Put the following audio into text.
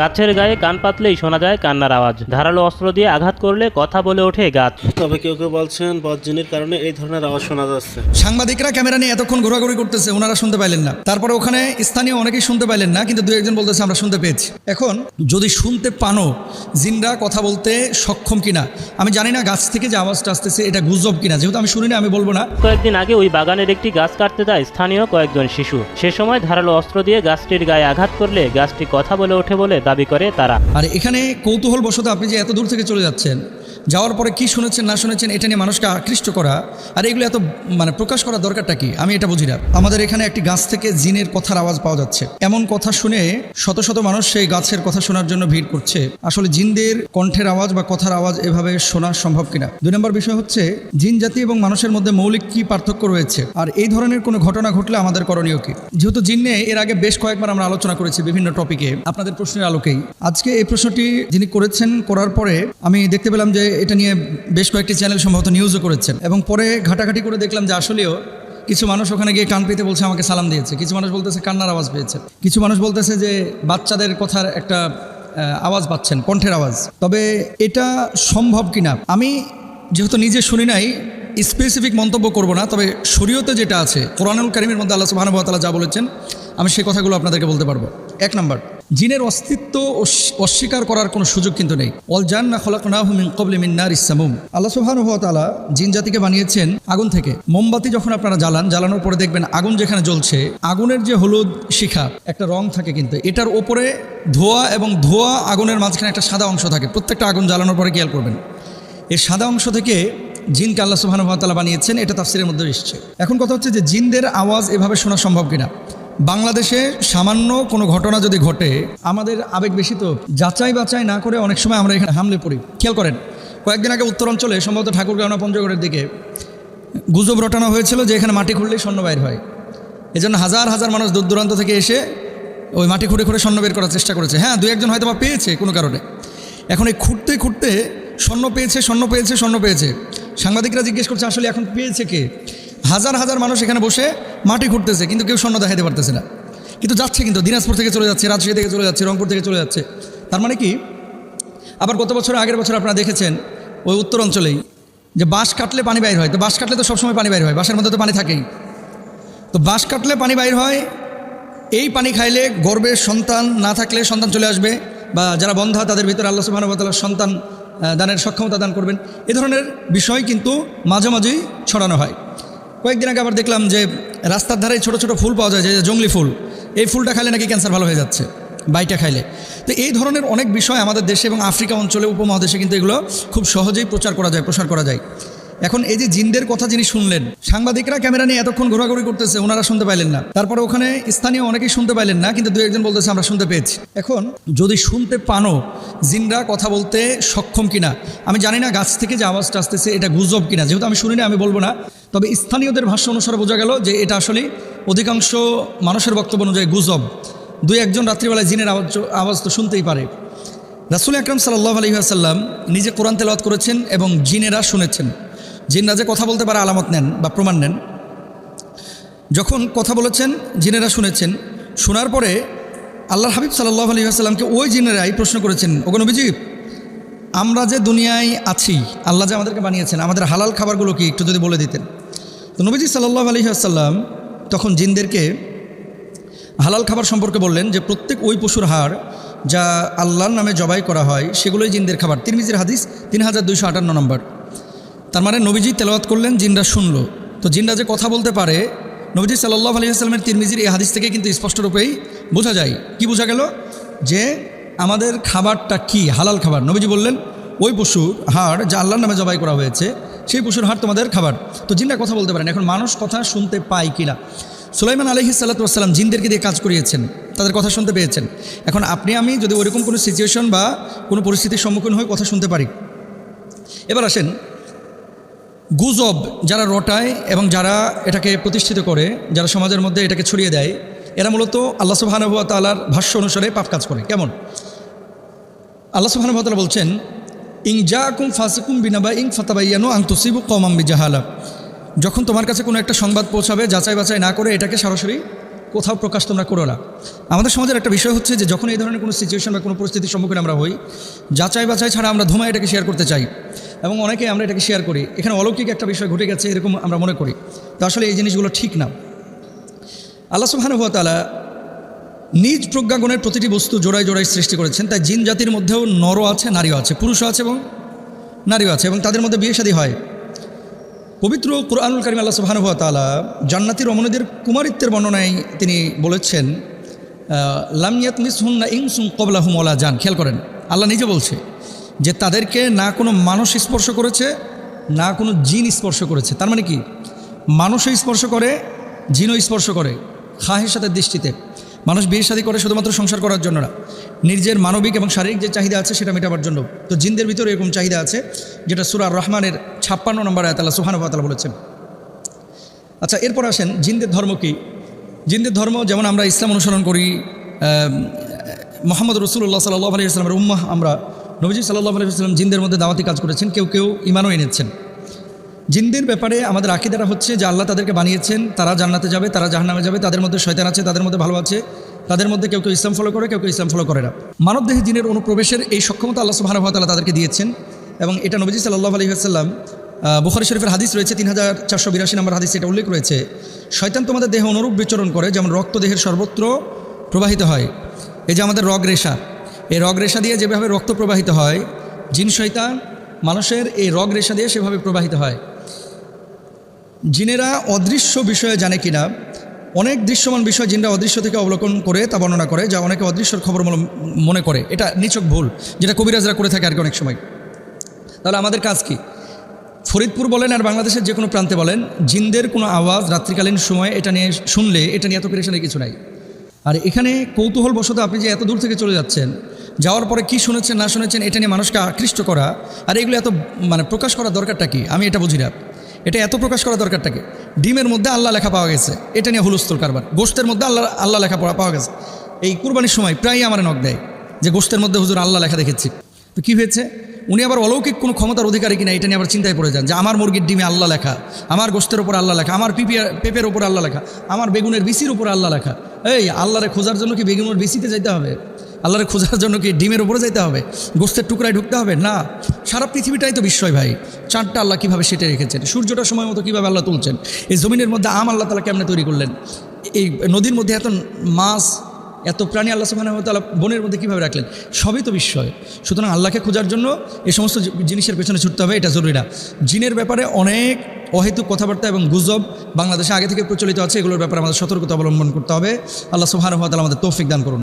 গাছের গায়ে কান পাতলেই শোনা যায় কান্নার আওয়াজ। ধারালো অস্ত্র দিয়ে আঘাত করলে কথা বলে ওঠে গাছ। তবে কেউ কেউ বলছেন বজ্জিনের কারণে এই ধরনের আওয়াজ শোনা যাচ্ছে। সাংবাদিকরা ক্যামেরা নিয়ে এতক্ষণ ঘোরাঘুরি করতেছে ওনারা শুনতে পাইলেন না। তারপরে ওখানে স্থানীয় অনেকেই শুনতে পাইলেন না কিন্তু দু একজন বলতেছে আমরা শুনতে পেয়েছি। এখন যদি শুনতে পানো জিনরা কথা বলতে সক্ষম কিনা আমি জানি না গাছ থেকে যে আওয়াজটা আসতেছে এটা গুজব কিনা। যেহেতু আমি শুনি না আমি বলব না। কয়েকদিন আগে ওই বাগানের একটি গাছ কাটতে যায় স্থানীয় কয়েকজন শিশু। সে সময় ধারালো অস্ত্র দিয়ে গাছটির গায়ে আঘাত করলে গাছটি কথা বলে ওঠে বলে দাবি করে তারা। আর এখানে কৌতূহল বশত আপনি যে এত দূর থেকে চলে যাচ্ছেন যাওয়ার পরে কি শুনেছেন, না শুনেছেন, এটা নিয়ে মানুষকে আকৃষ্ট করা, আর এগুলো এত মানে প্রকাশ করার দরকারটা কি? আমি এটা বুঝি না। আমাদের এখানে একটি গাছ থেকে জিনের কথার আওয়াজ পাওয়া যাচ্ছে। এমন কথা শুনে শত শত মানুষ সেই গাছের কথা শোনার জন্য ভিড় করছে। আসলে জিনদের কণ্ঠের আওয়াজ বা কথার আওয়াজ এভাবে শোনা সম্ভব কিনা? দুই নম্বর বিষয় হচ্ছে, জিন জাতি এবং মানুষের মধ্যে মৌলিক কি পার্থক্য রয়েছে? আর এই ধরনের কোনো ঘটনা ঘটলে আমাদের করণীয় কি? যেহেতু জিন্নে এর আগে বেশ কয়েকবার আমরা আলোচনা করেছি বিভিন্ন টপিকে। আপনাদের প্রশ্নের আলোকেই। আজকে এই প্রশ্নটি যিনি করেছেন, করার পরে আমি দেখতে পেলাম যে এটা নিয়ে বেশ কয়েকটি চ্যানেল সম্ভবত নিউজও করেছেন। এবং পরে ঘাটাঘাটি করে দেখলাম যে আসলেও কিছু মানুষ ওখানে গিয়ে কান পেতে বলছে, আমাকে সালাম দিয়েছে। কিছু মানুষ বলতেছে, কান্নার আওয়াজ পেয়েছে। কিছু মানুষ বলতেছে যে বাচ্চাদের কথার একটা আওয়াজ পাচ্ছেন, কণ্ঠের আওয়াজ। তবে এটা সম্ভব কিনা? আমি যেহেতু নিজে শুনি নাই স্পেসিফিক মন্তব্য করব না, তবে শরীয়তে যেটা আছে, কোরআনুল করিমের মধ্যে আল্লাহ সুবহানাহু ওয়া যা বলেছেন, আমি সেই কথাগুলো আপনাদেরকে বলতে পারব। এক নম্বর জিনের অস্তিত্ব অস- অস্বীকার করার কোনো সুযোগ কিন্তু নেই। অল জান্না খলাকনাহু মিন ক্বাবলি মিন নারিস সামুম। আল্লাহ সুবহানাহু ওয়া তাআলা জিন জাতিকে বানিয়েছেন আগুন থেকে। মোমবাতি যখন আপনারা জ্বালান, জ্বালানোর পরে দেখবেন আগুন যেখানে জ্বলছে, আগুনের যে হলুদ শিখা, একটা রং থাকে কিন্তু। এটার ওপরে ধোয়া এবং ধোয়া আগুনের মাঝখানে একটা সাদা অংশ থাকে। প্রত্যেকটা আগুন জ্বালানোর পরে খেয়াল করবেন। এই সাদা অংশ থেকে জিনকে আল্লাহ সুবহানাহু ওয়া বানিয়েছেন, এটা তাফসিরের মধ্যে এসছে। এখন কথা হচ্ছে যে জিনদের আওয়াজ এভাবে শোনা সম্ভব কিনা? বাংলাদেশে সামান্য কোনো ঘটনা যদি ঘটে, আমাদের আবেগ বেশি তো। যাচাই বাছাই না করে অনেক সময় আমরা এখানে হামলে পড়ি। খেয়াল করেন, কয়েকদিন আগে উত্তর অঞ্চলে সম্ভবত ঠাকুরগাঁও পঞ্চগড়ের দিকে গুজব রটানো হয়েছিল যে এখানে মাটি খুঁড়লেই স্বর্ণ বাইর হয়। এজন্য হাজার হাজার মানুষ দূর দূরান্ত থেকে এসে ওই মাটি খুঁড়ে খুঁড়ে স্বর্ণ বের করার চেষ্টা করেছে। হ্যাঁ দু একজন হয়তো বা পেয়েছে কোনো কারণে। এখন এই খুঁড়তে খুঁড়তে স্বর্ণ পেয়েছে স্বর্ণ পেয়েছে স্বর্ণ পেয়েছে। সাংবাদিকরা জিজ্ঞেস করছে, আসলে এখন পেয়েছে কে? হাজার হাজার মানুষ এখানে বসে মাটি খুঁড়তেছে কিন্তু কেউ স্বর্ণ দেখাতে পারতেছে না। কিন্তু যাচ্ছে কিন্তু, দিনাজপুর থেকে চলে যাচ্ছে, রাজশাহী থেকে চলে যাচ্ছে, রংপুর থেকে চলে যাচ্ছে। তার মানে কি? আবার গত বছর আগের বছর আপনারা দেখেছেন ওই উত্তর অঞ্চলেই যে বাঁশ কাটলে পানি বাইর হয়। তো বাঁশ কাটলে তো সবসময় পানি বাইর হয়, বাঁশের মধ্যে তো পানি থাকেই। তো বাঁশ কাটলে পানি বাইর হয়, এই পানি খাইলে গর্বের সন্তান না থাকলে সন্তান চলে আসবে, বা যারা বন্ধা তাদের ভিতরে আল্লাহ সুবহানাহু ওয়া সন্তান দানের সক্ষমতা দান করবেন। এ ধরনের বিষয় কিন্তু মাঝে মাঝেই ছড়ানো হয়। কয়েকদিন আগে আবার দেখলাম যে রাস্তার ধারে ছোট ছোট ফুল পাওয়া যায়, যে জঙ্গলি ফুল। এই ফুলটা খাইলে নাকি ক্যান্সার ভালো হয়ে যাচ্ছে, বাইটা খাইলে। তো এই ধরনের অনেক বিষয় আমাদের দেশে এবং আফ্রিকা অঞ্চলে, উপমহাদেশে কিন্তু এগুলো খুব সহজেই প্রচার করা যায়, প্রসার করা যায়। এখন এই যে জিনদের কথা যিনি শুনলেন, সাংবাদিকরা ক্যামেরা নিয়ে এতক্ষণ ঘোরাঘুরি করতেছে, ওনারা শুনতে পাইলেন না। তারপরে ওখানে স্থানীয় অনেকেই শুনতে পাইলেন না, কিন্তু দু একজন বলতেছে, আমরা শুনতে পেয়েছি। এখন যদি শুনতে পানো জিনরা কথা বলতে সক্ষম কিনা, আমি জানি না গাছ থেকে যে আওয়াজটা আসতেছে, এটা গুজব কিনা, যেহেতু আমি শুনি না, আমি বলব না। তবে স্থানীয়দের ভাষ্য অনুসারে বোঝা গেল যে এটা আসলে অধিকাংশ মানুষের বক্তব্য অনুযায়ী গুজব। দুই একজন রাত্রিবেলায় জিনের আওয়াজ আওয়াজ তো শুনতেই পারে। রাসুল আকরম সাল্লাহ আসাল্লাম নিজে কোরআন তেলাওয়াত করেছেন এবং জিনেরা শুনেছেন। জিনরা যে কথা বলতে পারে আলামত নেন বা প্রমাণ নেন। যখন কথা বলেছেন, জিনেরা শুনেছেন। শোনার পরে আল্লাহ হাবিব সাল্লাহ আলী আসাল্লামকে ওই জিনেরাই প্রশ্ন করেছেন, ওগো নবীজি, আমরা যে দুনিয়ায় আছি, আল্লাহ যে আমাদেরকে বানিয়েছেন, আমাদের হালাল খাবারগুলো কি একটু যদি বলে দিতেন? তো নবীজি সাল্লাহ আলী আসাল্লাম তখন জিনদেরকে হালাল খাবার সম্পর্কে বললেন যে প্রত্যেক ওই পশুর হাড় যা আল্লাহর নামে জবাই করা হয়, সেগুলোই জিনদের খাবার। তিরমিজির হাদিস তিন হাজার দুইশো আটান্ন নম্বর। তার মানে নবীজি তেলাওয়াত করলেন, জিনরা শুনলো। তো জিনরা যে কথা বলতে পারে, নবীজি সাল্লাহ আলী আসলামের তিরমিজির এই হাদিস থেকে কিন্তু স্পষ্টরূপেই বোঝা যায়। কি বোঝা গেল? যে আমাদের খাবারটা কি? হালাল খাবার। নবীজি বললেন, ওই পশুর হাড় যা আল্লাহর নামে জবাই করা হয়েছে সেই পশুর হাড় তোমাদের খাবার। তো জিনরা কথা বলতে পারেন, এখন মানুষ কথা শুনতে পায় কিনা সুলাইমান আলহি সাল্লাতাম জিনদেরকে দিয়ে কাজ করিয়েছেন, তাদের কথা শুনতে পেয়েছেন। এখন আপনি, আমি যদি ওরকম কোনো সিচুয়েশন বা কোনো পরিস্থিতির সম্মুখীন হয়ে কথা শুনতে পারি। এবার আসেন, গুজব যারা রটায় এবং যারা এটাকে প্রতিষ্ঠিত করে, যারা সমাজের মধ্যে এটাকে ছড়িয়ে দেয়, এরা মূলত আল্লাহ সুবাহানুয়া তালার ভাষ্য অনুসারে পাপ কাজ করে। কেমন? আল্লাহ সুবাহানুয়া তালা বলছেন ইং যা কুম ফাসিকুম বিনাবা ইং ফাতাবাইয়ানো আং তুসিবু কমাম বিজাহালা। যখন তোমার কাছে কোনো একটা সংবাদ পৌঁছাবে, যাচাই বাছাই না করে এটাকে সরাসরি কোথাও প্রকাশ তোমরা করো না। আমাদের সমাজের একটা বিষয় হচ্ছে যে, যখন এই ধরনের কোনো সিচুয়েশন বা কোনো পরিস্থিতির সম্মুখীন আমরা হই, যাচাই বাছাই ছাড়া আমরা ধুমা এটাকে শেয়ার করতে চাই। এবং অনেকে আমরা এটাকে শেয়ার করি। এখানে অলৌকিক একটা বিষয় ঘটে গেছে, এরকম আমরা মনে করি। তো আসলে এই জিনিসগুলো ঠিক না। আল্লাহ সুবহানুভতালা নিজ প্রজ্ঞাগণের প্রতিটি বস্তু জোড়ায় জোড়ায় সৃষ্টি করেছেন। তাই জিন জাতির মধ্যেও নরও আছে, নারীও আছে, পুরুষও আছে এবং নারীও আছে এবং তাদের মধ্যে বিয়ে হয়। পবিত্র কুরআনুল করিম আল্লাহ সুবহানাহু ওয়া তাআলা জান্নাতি রমণীদের কুমারিত্বের বর্ণনায় তিনি বলেছেন লামিয়াত মিসহুন্না ইংসুম কবলাহুম ওলা যান খেয়াল করেন, আল্লাহ নিজে বলছে যে তাদেরকে না কোনো মানুষ স্পর্শ করেছে, না কোনো জিন স্পর্শ করেছে। তার মানে কি? মানুষও স্পর্শ করে, জিনও স্পর্শ করে। খাহের সাথে দৃষ্টিতে। মানুষ বিয়ে শাদী করে শুধুমাত্র সংসার করার জন্য না। নিজের মানবিক এবং শারীরিক যে চাহিদা আছে সেটা মেটাবার জন্য। তো জিনদের ভিতরে এরকম চাহিদা আছে, যেটা সুরার রহমানের ছাপ্পান্ন নম্বর আয়াতাল্লাহ সুহানুভাতালা বলেছেন। আচ্ছা এরপর আসেন, জিনদের ধর্ম কি? জিনদের ধর্ম, যেমন আমরা ইসলাম অনুসরণ করি মোহাম্মদ রসুল্লাহ সাল্লাহ আলী ইসলামের উম্মাহ, আমরা নবীজি সাল্লাহ আলী ইসলাম জিনদের মধ্যে দাওয়াতি কাজ করেছেন, কেউ কেউ ইমানও এনেছেন। জিনদের ব্যাপারে আমাদের আকিদারা হচ্ছে যে আল্লাহ তাদেরকে বানিয়েছেন, তারা জান্নাতে যাবে, তারা জাহান্নামে যাবে, তাদের মধ্যে শয়তান আছে, তাদের মধ্যে ভালো আছে, তাদের মধ্যে কেউ কেউ ইসলাম ফলো করে, কেউ কেউ ইসলাম ফলো করে না। মানবদেহে জিনের অনুপ্রবেশের এই সক্ষমতা আল্লাহ সুবাহ তালা তাদেরকে দিয়েছেন এবং এটা নবীজি সাল্লাহ আলী আসাল্লাম বুখারি শরীফের হাদিস রয়েছে তিন হাজার চারশো বিরাশি নম্বর হাদিস এটা উল্লেখ রয়েছে, শয়তান তোমাদের দেহে অনুরূপ বিচরণ করে, যেমন রক্ত দেহের সর্বত্র প্রবাহিত হয়, এই যে আমাদের রগ রেশা, এই রগ রেশা দিয়ে যেভাবে রক্ত প্রবাহিত হয়, জিন, শয়তান, মানুষের এই রগ রেশা দিয়ে সেভাবে প্রবাহিত হয়। জিনেরা অদৃশ্য বিষয়ে জানে কিনা? অনেক দৃশ্যমান বিষয় জিনরা অদৃশ্য থেকে অবলোকন করে তা বর্ণনা করে, যা অনেকে অদৃশ্যর খবর মনে- করে। এটা নিচক ভুল, যেটা কবিরাজরা করে থাকে আর কি অনেক সময়। তাহলে আমাদের কাজ কি? ফরিদপুর বলেন আর বাংলাদেশের যে কোনো প্রান্তে বলেন, জিনদের কোনো আওয়াজ রাত্রিকালীন সময় এটা নিয়ে শুনলে এটা নিয়ে এত পেরেশানের কিছু নাই। আর এখানে কৌতূহল বশত আপনি যে এত দূর থেকে চলে যাচ্ছেন, যাওয়ার পরে কি শুনেছেন, না শুনেছেন, এটা নিয়ে মানুষকে আকৃষ্ট করা, আর এগুলো এত মানে প্রকাশ করার দরকারটা কি? আমি এটা বুঝি না। এটা এত প্রকাশ করা দরকারটা কি ডিমের মধ্যে আল্লাহ লেখা পাওয়া গেছে। এটা নিয়ে হুলস্থুল কারবার। গোষ্ঠের মধ্যে আল্লাহ আল্লাহ লেখা পাওয়া গেছে। এই কুরবানির সময় প্রায়ই আমার নখ দেয় যে গোষ্ঠের মধ্যে হুজুর আল্লাহ লেখা দেখেছি। তো কী হয়েছে? উনি আবার অলৌকিক কোনো ক্ষমতার অধিকারী কিনা এটা নিয়ে আবার চিন্তায় পড়ে যান যে আমার মুরগির ডিমে আল্লাহ লেখা, আমার গোষ্ঠের ওপর আল্লাহ লেখা, আমার পিপি পেপের ওপর আল্লাহ লেখা, আমার বেগুনের বিসির উপর আল্লাহ লেখা। এই, আল্লাহরে খোঁজার জন্য কি বেগুনের বিসিতে যেতে হবে? আল্লাহরে খোঁজার জন্য কি ডিমের উপরে যেতে হবে? গোস্তের টুকরায় ঢুকতে হবে? না। সারা পৃথিবীটাই তো বিস্ময় ভাই। চারটা আল্লাহ কীভাবে সেটে রেখেছেন? সূর্যটা সময় মতো কীভাবে আল্লাহ তুলছেন? এই জমিনের মধ্যে আম আল্লাহ তালা কেমনে তৈরি করলেন? এই নদীর মধ্যে এত মাছ, এত প্রাণী আল্লাহ তাআলা বনের মধ্যে কীভাবে রাখলেন? সবই তো বিস্ময়। সুতরাং আল্লাহকে খোঁজার জন্য এ সমস্ত জিনিসের পেছনে ছুটতে হবে, এটা জরুরি না। জিনের ব্যাপারে অনেক অহেতুক কথাবার্তা এবং গুজব বাংলাদেশে আগে থেকে প্রচলিত আছে, এগুলোর ব্যাপারে আমাদের সতর্কতা অবলম্বন করতে হবে। আল্লাহ তাআলা আমাদের তৌফিক দান করুন।